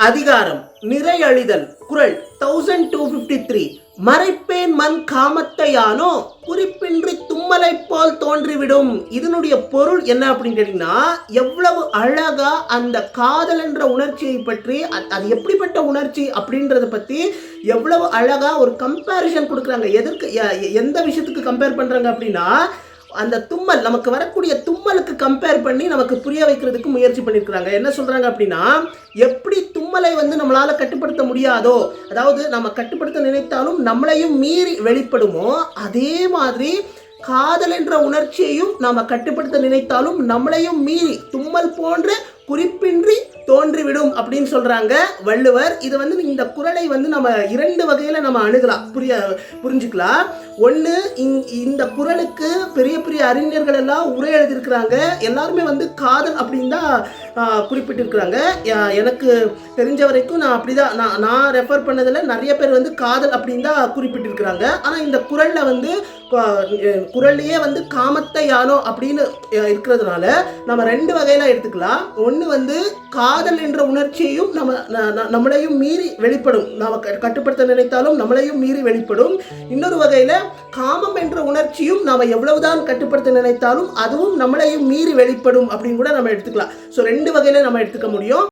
அதிகாரம் நிறையழிதல் குரல் தௌசண்ட் டூ ஃபிஃப்டி த்ரீ மறைப்பேன் மண் காமத்தையானோ குறிப்பின்றி தும்மலை போல் தோன்றிவிடும். இதனுடைய பொருள் என்ன அப்படின்னு கேட்டீங்கன்னா எவ்வளவு அழகா அந்த காதல் என்ற உணர்ச்சியை பற்றி அது எப்படிப்பட்ட உணர்ச்சி அப்படின்றத பத்தி எவ்வளவு அழகா ஒரு கம்பேரிசன் கொடுக்குறாங்க. எதற்கு எ- எந்த விஷயத்துக்கு கம்பேர் பண்றாங்க அப்படின்னா அந்த தும்மல் நமக்கு வரக்கூடிய தும்மலுக்கு கம்பேர் பண்ணி நமக்கு புரிய வைக்கிறதுக்கு முயற்சி பண்ணியிருக்கிறாங்க என்ன சொல்கிறாங்க அப்படின்னா எப்படி தும்மலை வந்து நம்மளால் கட்டுப்படுத்த முடியாதோ அதாவது நம்ம கட்டுப்படுத்த நினைத்தாலும் நம்மளையும் மீறி வெளிப்படுமோ அதே மாதிரி காதல் என்ற உணர்ச்சியையும் நாம் கட்டுப்படுத்த நினைத்தாலும் நம்மளையும் மீறி தும்மல் போன்ற குறிப்பின்றி தோன்றிவிடும் அப்படின்னு சொல்றாங்க வள்ளுவர். இது வந்து இந்த குறளை வந்து நம்ம இரண்டு வகையில நம்ம அணுகலாம். புரிய புரிஞ்சுக்கலாம். ஒன்று இந்த குறளுக்கு பெரிய பெரிய அறிஞர்கள் எல்லாம் உரை எழுதியிருக்கிறாங்க. எல்லாருமே வந்து காதல் அப்படின்னு தான் குறிப்பிட்டிருக்கிறாங்க. எனக்கு தெரிஞ்ச வரைக்கும் நான் அப்படி தான் நான் நான் ரெஃபர் பண்ணதில் நிறைய பேர் வந்து காதல் அப்படின்னு தான் குறிப்பிட்டிருக்கிறாங்க. ஆனால் இந்த குறளில் வந்து குரல்லையே வந்து காமத்தை யானோ அப்படின்னு இருக்கிறதுனால நம்ம ரெண்டு வகையில எடுத்துக்கலாம். ஒன்று வந்து காதல் என்ற உணர்ச்சியையும் நம்ம ந- ந- நம்மளையும் மீறி வெளிப்படும். நம்ம க- கட்டுப்படுத்த நினைத்தாலும் நம்மளையும் மீறி வெளிப்படும். இன்னொரு வகையில் காமம் என்ற உணர்ச்சியும் நாம எவ்வளவுதான் கட்டுப்படுத்த நினைத்தாலும் அதுவும் நம்மளையும் மீறி வெளிப்படும் அப்படின்னு கூட நம்ம எடுத்துக்கலாம். ஸோ ரெண்டு வகையில நம்ம எடுத்துக்க முடியும்.